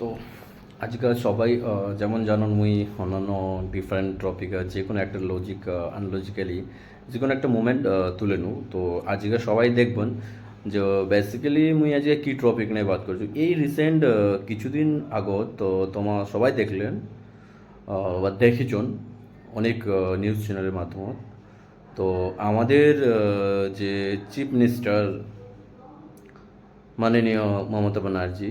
তো আজকাল সবাই যেমন জানুন মুই অন্যান্য ডিফারেন্ট টপিক যে কোনো একটা লজিক আনলজিক্যালি যে কোনো একটা মুমেন্ট তুলে নু তো আজকে সবাই দেখবেন যে বেসিক্যালি মুই আজকে কি টপিক নিয়ে বাদ করছি? এই রিসেন্ট কিছুদিন আগত, তো তোমার সবাই দেখলেন বা দেখিছন অনেক নিউজ চ্যানেলের মাধ্যমে তো আমাদের যে চিফ মিনিস্টার মাননীয় মমতা ব্যানার্জি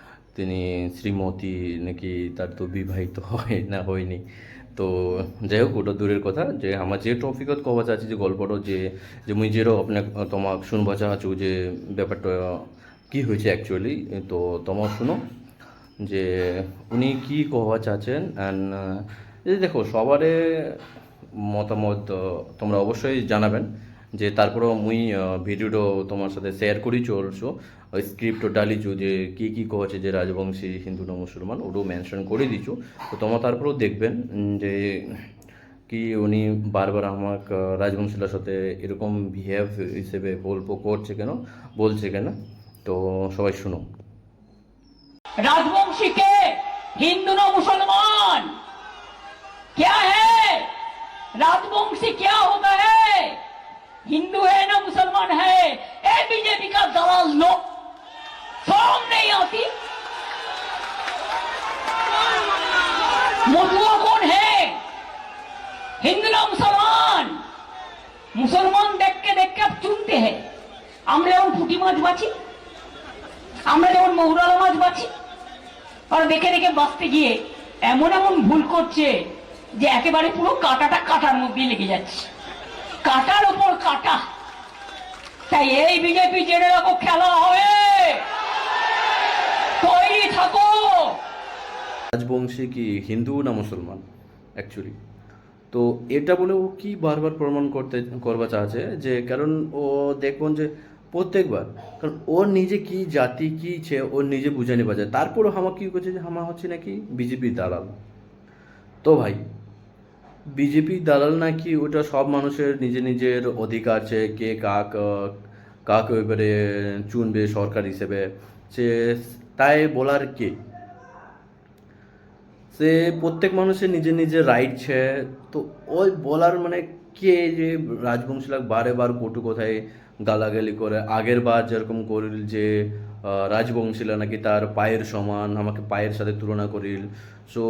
তিনি শ্রীমতী নাকি তার তো বিবাহিত হয় না, হয়নি। তো যাই হোক, ওটা দূরের কথা। যে আমার যে টপিকত কবা চাচ্ছি যে গল্পটা, যে যে মুই যেরো আপনার তোমাক শুনবা চাচ্ছু যে ব্যাপারটা কি হয়েছে অ্যাকচুয়ালি তো তোমার শুনো। যে উনি কি কহবা চাচ্ছেন অ্যান্ড দেখো, সবারে মতামত তোমরা অবশ্যই জানাবেন। যে তারপরেও মুই ভিডিওটা তোমার সাথে শেয়ার করি চলছো ওই স্ক্রিপ্ট ডালিছু যে কি কি কহছে যে রাজবংশী হিন্দু না মুসলমান ওটাও মেনশন করে দিছু তো তোমরা তারপরেও দেখবেন উম, যে কি উনি বারবার আমাকে রাজবংশীলার সাথে এরকম বিহেভ হিসেবে গল্প করছে কেন বলছে কেন তো সবাই শুনো राजवंशी के हिंदू न मुसलमान क्या है राजवंशी क्या होता है मधुआ कौन है हिंदू ना मुसलमान मुसलमान देख के देख के अब चुनते हैं আমরা যেমন পুঁটি মাছ বাছি আমরা যেমন মৌরালা মাছ বাছি আর দেখে দেখে বাঁচতে গিয়ে এমন এমন ভুল করছে যে একেবারে পুরো কাঁটাটা কাটার মধ্যে লেগে যাচ্ছে কাটার ওপর কাটা তাই এই বিজেপি জেনে রাখো খেলা হবে রাজবংশী কি হিন্দু না মুসলমান অ্যাকচুয়ালি তো এটা বলে ও কি বারবার প্রমাণ করতে, করবা চাচ্ছে যে কারণ ও দেখবেন যে প্রত্যেকবার, কারণ ওর নিজে কি জাতি কি ছে ওর নিজে বুঝে নিবা যায় তারপরও হামা কি করছে যে হামা হচ্ছে নাকি বিজেপি দালাল। তো ভাই, বিজেপি দালাল নাকি ওটা সব মানুষের নিজে নিজের অধিকার আছে কে কাক কাক এবারে চুনবে সরকার হিসেবে সে তাই বলার কে? সে প্রত্যেক মানুষের নিজের নিজের রাইট ছে তো ওই বলার মানে কে যে রাজবংশীলাক বারে বার কটু কোথায় গালাগালি করে আগের বার যেরকম করিল যে আহ, রাজবংশীলা নাকি তার পায়ের সমান আমাকে পায়ের সাথে তুলনা করিল। সো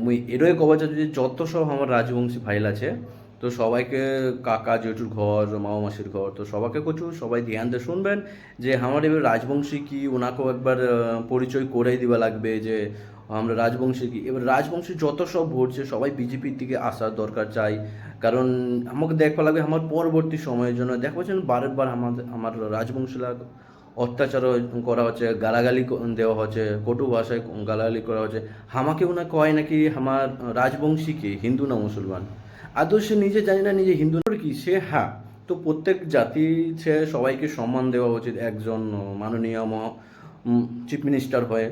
মুই এরই কবা চাচ্ছি যে যত সব আমার রাজবংশী ফাইল আছে তো সবাইকে কাকা জেঠুর ঘর মামা মাসির ঘর তো সবাইকে কচু সবাই ধ্যান দিয়ে শুনবেন যে আমার এবার রাজবংশী কি ওনাকেও একবার পরিচয় করেই দিবা লাগবে যে আমরা রাজবংশী কি এবার রাজবংশী যত সব ভোটছে সবাই বিজেপির দিকে আসার দরকার চাই। কারণ আমাকে দেখবা লাগবে আমার পরবর্তী সময়ের জন্য। দেখব যেন বারের বার আমাদের আমার রাজবংশীরা অত্যাচার করা হচ্ছে, গালাগালি দেওয়া হচ্ছে, কটু ভাষায় গালাগালি করা হচ্ছে। আমাকে ওনা কয় নাকি আমার রাজবংশী কি হিন্দু না মুসলমান? আদৌ সে নিজে জানি না নিজে হিন্দু কি? সে হ্যাঁ তো প্রত্যেক জাতি সে সবাইকে সম্মান দেওয়া উচিত, একজন মাননীয় চিফ মিনিস্টার হয়ে।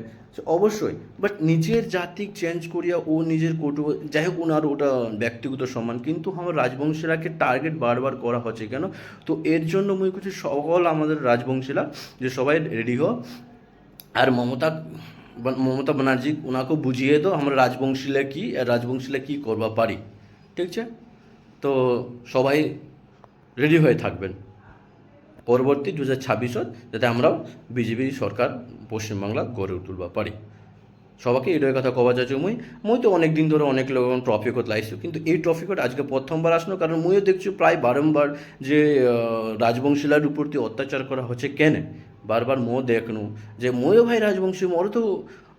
অবশ্যই। বাট নিজের জাতি চেঞ্জ করিয়া ও নিজের কটু, যাই হোক ওনার ওটা ব্যক্তিগত সম্মান, কিন্তু আমার রাজবংশীরাকে টার্গেট বারবার করা হচ্ছে কেন? তো এর জন্য মুই কিছু সকল আমাদের রাজবংশীরা, যে সবাই রেডি হো আর মমতা মমতা ব্যানার্জি ওনাকেও বুঝিয়ে তো আমরা রাজবংশীলা কি, আর রাজবংশীলা কি করবা পারি। ঠিক আছে? তো সবাই রেডি হয়ে থাকবেন। পরবর্তী দু হাজার ছাব্বিশত যাতে আমরাও বিজেপি সরকার পশ্চিমবাংলা গড়ে তুলবা পারি। সবাইকে এটাই কথা কবা যাচ্ছে মুই মুই তো অনেক দিন ধরে অনেক লোক ট্রফিকত লাইছি, কিন্তু এই ট্রফিকত আজকে প্রথমবার আসলো কারণ মুইও দেখছি প্রায় বারংবার যে রাজবংশীলার উপর অত্যাচার করা হচ্ছে কেন। বারবার মো দেখনু যে ময়ও ভাই রাজবংশী মোর তো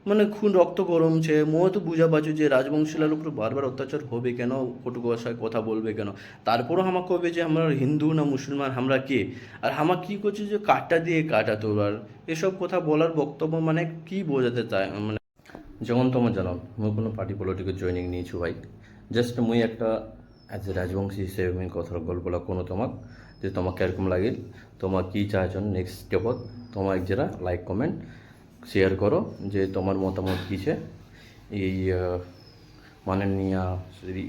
মানে খুন রক্ত গরম ছে মোয়া তো বুঝা পাচ্ছ যে রাজবংশী লাল উপর বারবার অত্যাচার হবে কেন? কটু ভাষায় কথা বলবে কেন? তারপরও আমার কবে যে আমরা হিন্দু না মুসলমান আমরা কে? আর আমার কী করছে যে কাটা দিয়ে কাটা তো আর এসব কথা বলার বক্তব্য মানে কি বোঝাতে চায়? মানে যেমন তোমার জানো আমি কোনো পার্টি পলিটিক্যাল জয়নিং নিয়েছি ভাই? জাস্ট মুই একটা অ্যাজ এ রাজবংশী হিসেবে আমি গল্প গল্পলা কোনো তোমাক, যে তোমাকে এরকম লাগে তোমার কী চাইছ নেক্সট স্টেপত তোমার যারা লাইক কমেন্ট শেয়ার করো যে তোমার মতামত কিছে এই মাননীয়া শ্রী,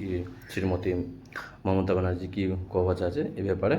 শ্রীমতী মমতা ব্যানার্জি কী কবাজ আছে এ ব্যাপারে?